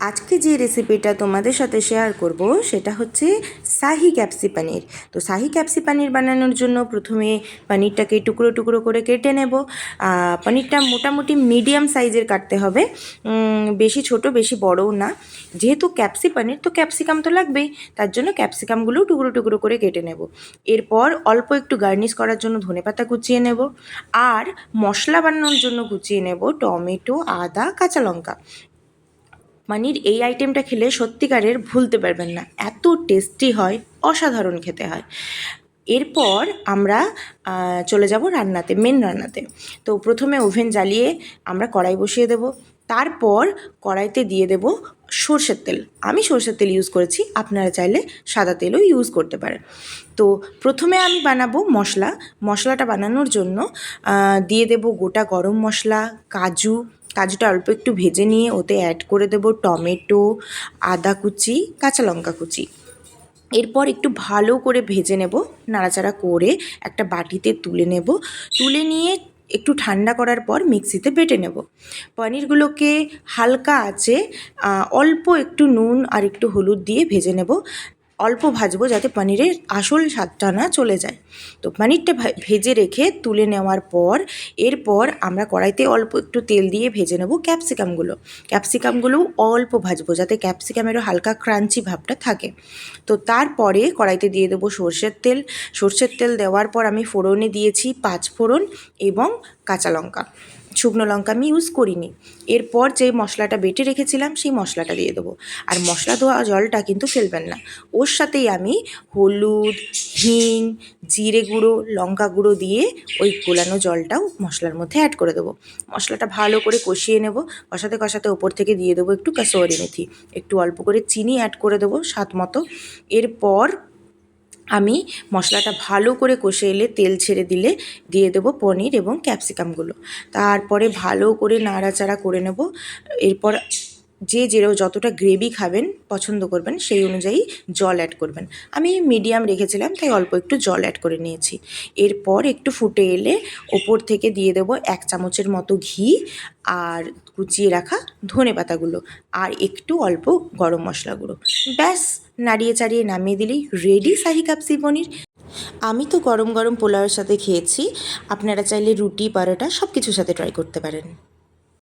আজকে যে রেসিপিটা তোমাদের সাথে শেয়ার করব, সেটা হচ্ছে শাহি ক্যাপসি পানির। তো শাহি ক্যাপসি পানির বানানোর জন্য প্রথমে পানিরটাকে টুকরো টুকরো করে কেটে নেব। পানিরটা মোটামুটি মিডিয়াম সাইজের কাটতে হবে। বেশি ছোট, বেশি বড়ও না। যেহেতু ক্যাপসি পানির, তো ক্যাপসিকাম তো লাগবেই। তার জন্য ক্যাপসিকামগুলো টুকরো টুকরো করে কেটে নেব। এরপর অল্প একটু গার্নিশ করার জন্য ধনেপাতা কুচিয়ে নেব। আর মশলা বানানোর জন্য কুচিয়ে নেব টমেটো, আদা, কাঁচা লঙ্কা। মানির এই আইটেমটা খেলে সত্যিকারের ভুলতে পারবেন না। এত টেস্টি হয়, অসাধারণ খেতে হয়। এরপর আমরা চলে যাব রান্নাতে মেন রান্নাতে। তো প্রথমে ওভেন জ্বালিয়ে আমরা কড়াই বসিয়ে দেব। তারপর কড়াইতে দিয়ে দেব সর্ষের তেল। আমি সর্ষের তেল ইউজ করেছি, আপনারা চাইলে সাদা তেলও ইউজ করতে পারেন। তো প্রথমে আমি বানাবো মশলা। মশলাটা বানানোর জন্য দিয়ে দেব গোটা গরম মশলা, কাজু কাজুটা অল্প একটু ভেজে নিয়ে ওতে অ্যাড করে দেব টমেটো, আদা কুচি, কাঁচা লঙ্কা কুচি। এরপর একটু ভালো করে ভেজে নেব, নাড়াচাড়া করে একটা বাটিতে তুলে নেব। তুলে নিয়ে একটু ঠান্ডা করার পর মিক্সিতে বেটে নেব। পনিরগুলোকে হালকা আছে অল্প একটু নুন আর একটু হলুদ দিয়ে ভেজে নেব। অল্প ভাজবো যাতে পনিরের আসল স্বাদটা না চলে যায়। তো পনিরটা ভেজে রেখে তুলে নেওয়ার পর, এরপর আমরা কড়াইতে অল্প একটু তেল দিয়ে ভেজে নেব ক্যাপসিকামগুলো। ক্যাপসিকামগুলোও অল্প ভাজবো যাতে ক্যাপসিকামেরও হালকা ক্রাঞ্চি ভাবটা থাকে। তো তারপরে কড়াইতে দিয়ে দেবো সর্ষের তেল। সর্ষের তেল দেওয়ার পর আমি ফোড়নে দিয়েছি পাঁচ ফোড়ন এবং কাঁচা লঙ্কা। শুকনো লঙ্কা আমি ইউজ করিনি। এরপর যে মশলাটা বেটে রেখেছিলাম, সেই মশলাটা দিয়ে দেবো। আর মশলা ধোয়া জলটা কিন্তু ফেলবেন না। ওর সাথেই আমি হলুদ, হিং, জিরে গুঁড়ো, লঙ্কা গুঁড়ো দিয়ে ওই গোলানো জলটাও মশলার মধ্যে অ্যাড করে দেবো। মশলাটা ভালো করে কষিয়ে নেব। কষাতে কষাতে ওপর থেকে দিয়ে দেবো একটু কাসোয়ারি মেথি। একটু অল্প করে চিনি অ্যাড করে দেবো স্বাদ মতো। এরপর আমি মশলাটা ভালো করে কষে এলে তেল ছেড়ে দিলে দিয়ে দেবো পনির এবং ক্যাপসিকামগুলো। তারপরে ভালো করে নাড়াচাড়া করে নেব। এরপর যে যেরো যতটা গ্রেভি খাবেন, পছন্দ করবেন, সেই অনুযায়ী জল অ্যাড করবেন। আমি মিডিয়াম রেখেছিলাম, তাই অল্প একটু জল অ্যাড করে নিয়েছি। এরপর একটু ফুটে এলে ওপর থেকে দিয়ে দেবো এক চামচের মতো ঘি আর কুচিয়ে রাখা ধনে পাতাগুলো আর একটু অল্প গরম মশলা গুঁড়ো। ব্যাস, নাড়িয়ে চাড়িয়ে নামিয়ে দিলেই রেডি শাহি কাপসি পনির। আমি তো গরম গরম পোলাওয়ের সাথে খেয়েছি, আপনারা চাইলে রুটি, পরোটা সব কিছুর সাথে ট্রাই করতে পারেন।